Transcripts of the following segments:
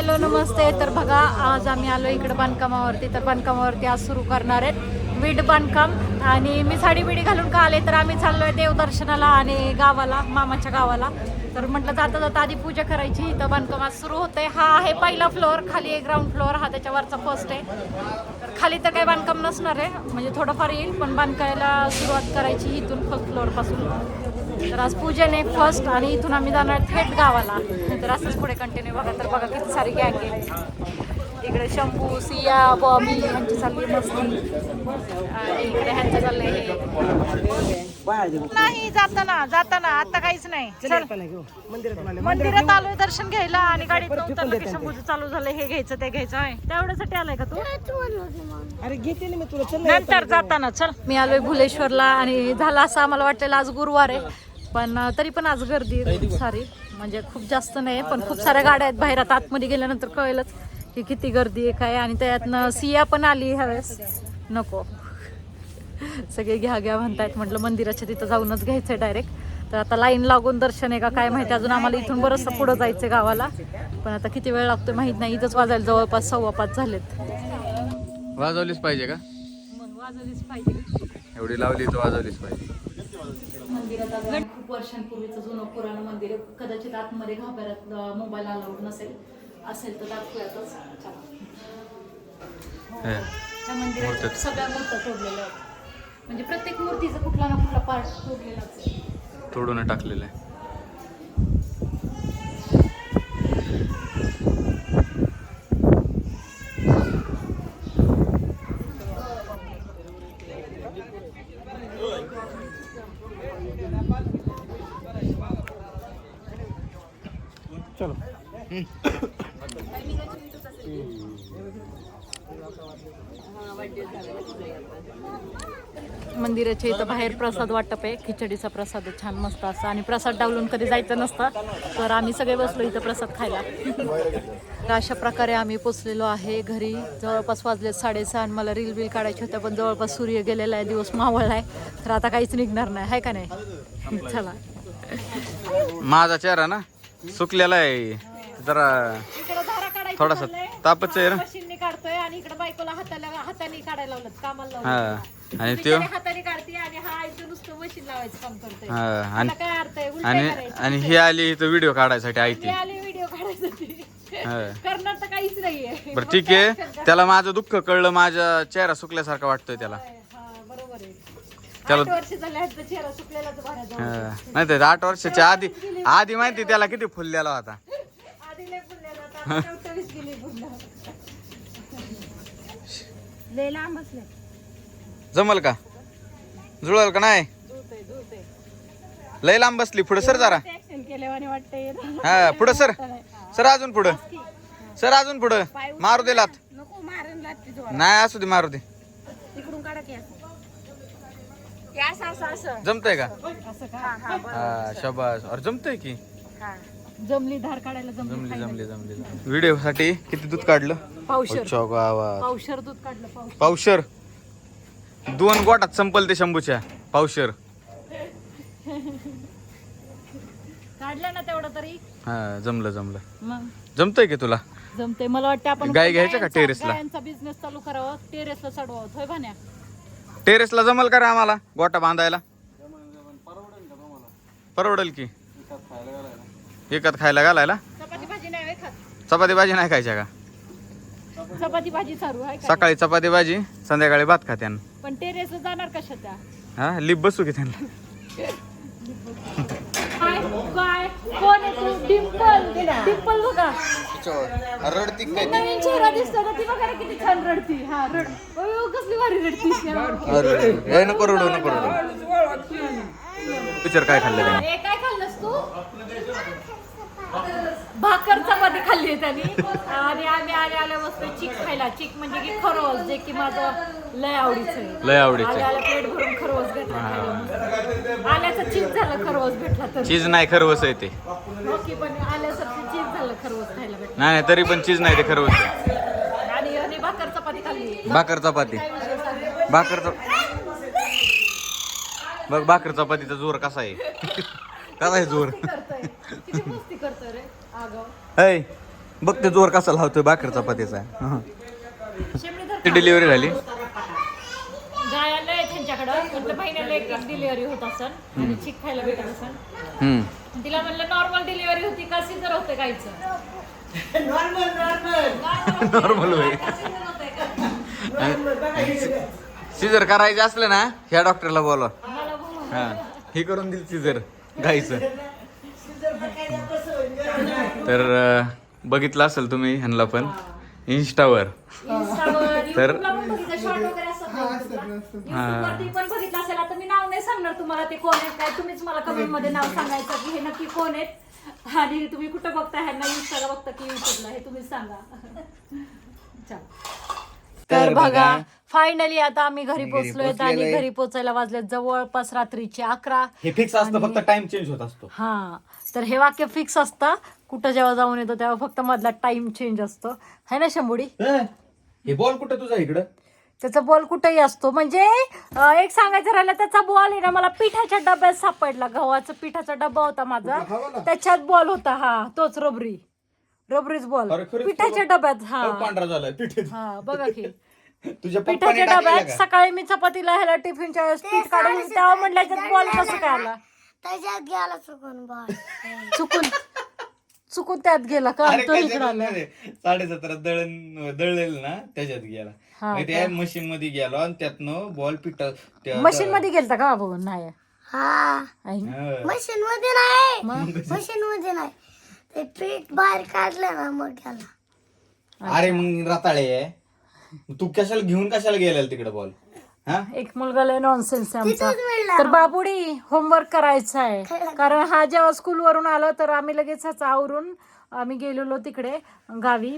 Hello नमस्ते. तर बघा आज आम्ही आलो इकडे बांधकामावरती. तर बांधकामावरती आज सुरू करणार आहेत वीट बांधकाम आणि मी साडी बिडी घालून का आले तर आम्ही चाललोय देवदर्शनाला आणि गावाला मामाच्या गावाला. तर म्हटलं जाता जाता आधी पूजा करायची इथं बांधकाम आज सुरू होतंय. हा आहे पहिला फ्लोअर खाली आहे ग्राउंड फ्लोअर हा त्याच्यावरचा फर्स्ट आहे. तर खाली तर काही बांधकाम नसणार आहे म्हणजे थोडंफार येईल पण बांधकायला सुरुवात करायची इथून फर्स्ट फ्लोअरपासून तर आज पूजन आहे फर्स्ट आणि इथून आम्ही जाणार थेट गावाला. तर असंच पुढे कंटिन्यू बघा तर बघा किती सारी गँग आहे. इकडे शंभू सिया बॉबी ह्यांची चालली मस्ती. आणि इकडे ह्यांचं चाललंय हे. नाही जाताना जाताना आता काहीच नाही. चल मंदिरात आलोय. दर्शन घ्यायला आणि गाडीत उतरलं की शंभूचं चालू झालं हे घ्यायचं ते घ्यायचं. आहे तेवढ्यासाठी आलाय का तू? अरे घेते ना मी तुला. चल नंतर जाताना चल. मी आलोय भुलेश्वरला आणि झालं असं आम्हाला वाटलेलं आज गुरुवार आहे. पण अं, तरी पण आज गर्दी आहे. खूप सारी. म्हणजे खूप जास्त नाही पण खूप साऱ्या गाड्या आहेत बाहेर आता आतमध्ये गेल्यानंतर कळेलच. की किती गर्दी आहे काय आणि त्यातनं सिया पण आली ह्यावेळेस नको. सगळे घ्या घ्या म्हणतायत. म्हटलं मंदिराच्या तिथं जाऊनच घ्यायचंय डायरेक्ट तर आता लाईन लागून दर्शन आहे का काय माहिती. अजून आम्हाला इथून बरंचसं पुढं जायचंय गावाला. पण आता किती वेळ लागतोय माहीत नाही. इथंच वाजायला जवळपास सव्वा पाच झालेत. वाजवलीच पाहिजे का? मग वाजवलीच पाहिजे. एवढी लावली तर वाजवलीच पाहिजे. मंदिरात खूप वर्षांपूर्वीचं जुनं पुराण मंदिर. कदाचित आतमध्ये घाबरत मोबाईल अलाउड नसेल. असेल तर दाखवूयातच. चला. हे, त्या मंदिरात. सगळ्या मूर्त्या तोडलेल्या आहेत. म्हणजे प्रत्येक मूर्तीचा कुठला ना कुठला पार्ट तोडलेलाच आहे. तोडून टाकलेलं आहे. चलो. मंदिराच्या इथं बाहेर प्रसाद वाटप आहे. खिचडीचा प्रसाद छान मस्त असा. आणि प्रसाद डावलून कधी जायचं नसतं. तर आम्ही सगळे बसलो इथं प्रसाद खायला. तर अशा प्रकारे आम्ही पोचलेलो आहे घरी. जवळपास वाजले साडेसहा आणि मला रील बिल काढायची होत्या पण जवळपास सूर्य गेलेला आहे. दिवस मावळला आहे. तर आता काहीच निघणार नाही. आहे का नाही? चला. माझा चेहरा ना सुकलेला आहे. जरा थोडासा. तापच आहे ना. मशीनने काढतोय आणि इकडे बायकोला हाताला हाताने काढायला लावलं कामाला लावलं. हा आणि तो बिचारी हाताने काढते आणि हा इथं नुसतं मशीन लावायचं काम करतोय. हा आणि त्याला काय अर्थ आहे? उलटं आणि करायचं. आणि ही आली इथं व्हिडिओ काढायसाठी आई ते ती आले व्हिडिओ काढायसाठी. हा. करणार तर काहीच नाहीये. बरं ठीक आहे. त्याला माझं दुःख कळलं माझा चेहरा सुकल्यासारखा वाटतोय त्याला. हा बरोबर आहे. त्याला- आठ वर्ष झाले चेहरा. हा. नाही तर आठ वर्षाच्या आधी आधी माहिती त्याला किती फुललेला होता आधी लय फुललेला होता, आता टवटवीत गेली पुन्हा. लय लांब असले जमल का? जुळल का नाही? लय लांब बसली. पुढे सर जरा. हा पुढं सर. सर अजून पुढं. सर अजून पुढं. मारू दे लात. नाही असू दे मारू दे. जमतंय का? शाबास. अरे जमतंय की. हा. जमली धार काढायला जमली जमली व्हिडिओ साठी किती दूध काढलं? पावशर. अच्छा गावात. पावशर दूध काढलं पावशर. पावशर? दोन गोटात संपल ते शंभूच्या. पावशर. काढलं ना तेवढं तरी? हा जमलं जमलं. मग? जमतंय की तुला? जमते मला वाटतं आपण गाय घ्यायच्या का गायांचा- बिझनेस चालू करावं. टेरेसला चढवावं. होय भान्या टेरेसला जमल का रे आम्हाला? गोटा बांधायला? परवडेल की? एकात खायला घालायला? चपाती भाजी नाही होय खात. चपाती भाजी नाही खायच्या का? चपाती भाजी चालू आहे का सकाळी चपाती भाजी संध्याकाळी भात खात्यान. पण टेरेसला जाणार कशा त्या हा लिप बसू की त्यांना. काय काय? कोण आहे तू? डिम्पल डिम्पल बघा. रडती नवीन चेहरा दिसतो ना ती बघा ना किती छान रडती. हा रड. अयो, कसली भारी रडती. अरे नको रडू नको रडू. पिक्चर काय खाल्लं त्याने? काय खाल्लंस तू. भाकर चपाती खाल्ली आहे त्यांनी. आणि आम्ही आले आल्या मस्त चिक खायला. चिक म्हणजे की खरवस जे की माझं लय आवडीचं लय आवडीचं आल्या आल्या प्लेट भरून खरवस घेतला. आल्याचं चीज झालं खरवस भेटला तर. चीज नाही खरवस आहे ते. ओके पण आल्यासारखं चीज झालं खरवस खायला भेटलं. नाही नाही तरी पण चीज नाही ते खरवस. आणि आणि भाकर चपाती खाल्ली. भाकर चपाती. भाकर चप बघ भाकर चपातीचा जोर कसा आहे. आहे जोर. ऐ बघ ते जोर कसा लावतोय भाकर चपातीचा. हं. ती डिलिव्हरी झाली. गायाला त्यांच्याकडं. म्हटलं महिन्याला एक एक डिलिव्हरी होत असेल आणि चिक खायला भेटत असेल हम्म. तिला म्हणलं नॉर्मल डिलिव्हरी होती का सिजर होते गायचं नॉर्मल होय. सिजर करायचं असलं ना ह्या डॉक्टरला बोलवा. हा. हे करून दिल सिजर. गायचं तर बघितलं असेल तुम्ही ह्यांना पण. इंस्टावर इंस्टावर, तर- पण बघितलं, असेल. आता मी नाव नाही सांगणार तुम्हाला ते कोण आहेत काय तुम्हीच मला कमेंटमध्ये नाव सांगायचं की हे नक्की कोण आहेत. आणि तुम्ही कुठं बघता ह्यांना इंस्टाला बघता की युट्यूबला हे तुम्हीच सांगा. चला. तर बघा फायनली आता आम्ही घरी पोहोचलोय आणि घरी पोहोचायला वाजले जवळपास रात्रीचे अकरा. हे फिक्स असतं फक्त टाइम चेंज होत असतो. हा तर हे वाक्य फिक्स असतं. कुठं जेव्हा जाऊन येतो तेव्हा फक्त मधला टाइम चेंज असतो. है ना शंभुडी? हे बॉल कुठं तुझा इकडं? त्याचा बॉल कुठेही असतो. म्हणजे एक सांगायचं राहिलं त्याचा बॉल आहे ना मला पिठाच्या डब्यात सापडला. गव्हाचा पिठाचा डब्बा होता माझा. त्याच्यात बॉल होता हा तोच रबरी. रबरीच बॉल. अरे खरंच पिठाच्या डब्यात हा. पांढरा झालाय पिठे हा बघा की. तुझ्या पिठाच्या पप्पाने टाकलेला डब्यात का? सकाळी मी चपातीला ह्याला टिफिनच्या वेळेस पीठ काढून तेव्हा म्हणलं याच्यात बॉल कसं काय आला त्याच्यात गेला चुकून बॉल. चुकून. चुकून त्यात गेला का? अरे तो काय इकडे जरूर आला. नाही रे. साडेसतरा दळण दळलेलं ना त्याच्यात गेला. हा मग त्या मशीन मध्ये गेलो आणि त्यातनं बॉल पिठ त्या- मशीन मध्ये गेलता का बाबू नाही. हा. आई. हं. मशीन मध्ये नाही मशीन मध्ये नाही. ते पीठ बाहेर काढलं ना मग गेला अरे मग रताळे. तू कशाला घेऊन कशाला गेलेला तिकडे बॉल? हा? एक मुलगा लय नॉनसेन्स आहे आमचा. तर बाबुडी होमवर्क करायचा आहे. कारण हा जेव्हा स्कूल वरून आलो तर आम्ही लगेच ह्याचा आवरून आम्ही गेलेलो तिकडे गावी.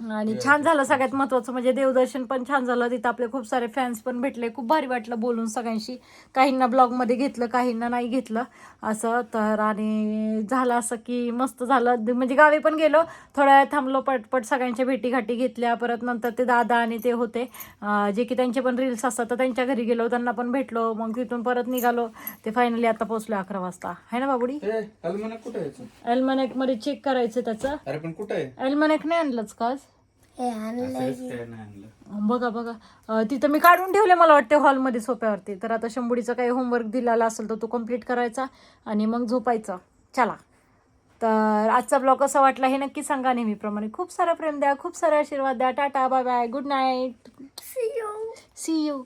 आणि छान झालं सगळ्यात महत्वाचं म्हणजे देवदर्शन पण छान झालं. तिथं आपले खूप सारे फॅन्स पण भेटले. खूप भारी वाटलं बोलून सगळ्यांशी. काहींना ब्लॉगमध्ये घेतलं काहींना नाही घेतलं. असं तर आणि झालं असं की मस्त झालं. म्हणजे गावी पण गेलो. थोड्या वेळ थांबलो पटपट सगळ्यांच्या भेटीघाटी घेतल्या. परत नंतर ते दादा आणि ते होते. जे की त्यांचे पण रील्स असतात तर त्यांच्या घरी गेलो. त्यांना पण भेटलो. मग तिथून परत निघालो. ते फायनली आता पोहोचलो अकरा वाजता. आहे ना बाबुडी? अल्मनेकमध्ये चेक करायचं त्याचं. अरे पण कुठं आहे? अल्मनेक नाही आणलंच का? हे आणलं असं काय नाही आणलं. बघा बघा. अं, तिथं मी काढून ठेवले मला वाटते हॉलमध्ये सोप्यावरती. तर आता शंभुडीचा काही होमवर्क दिलेला असेल तर तो कंप्लीट करायचा आणि मग झोपायचं. चला. तर आजचा ब्लॉग कसा वाटला हे नक्की सांगा नेहमीप्रमाणे. खूप सारा प्रेम द्या खूप सारा आशीर्वाद द्या. Tata bye bye good night see you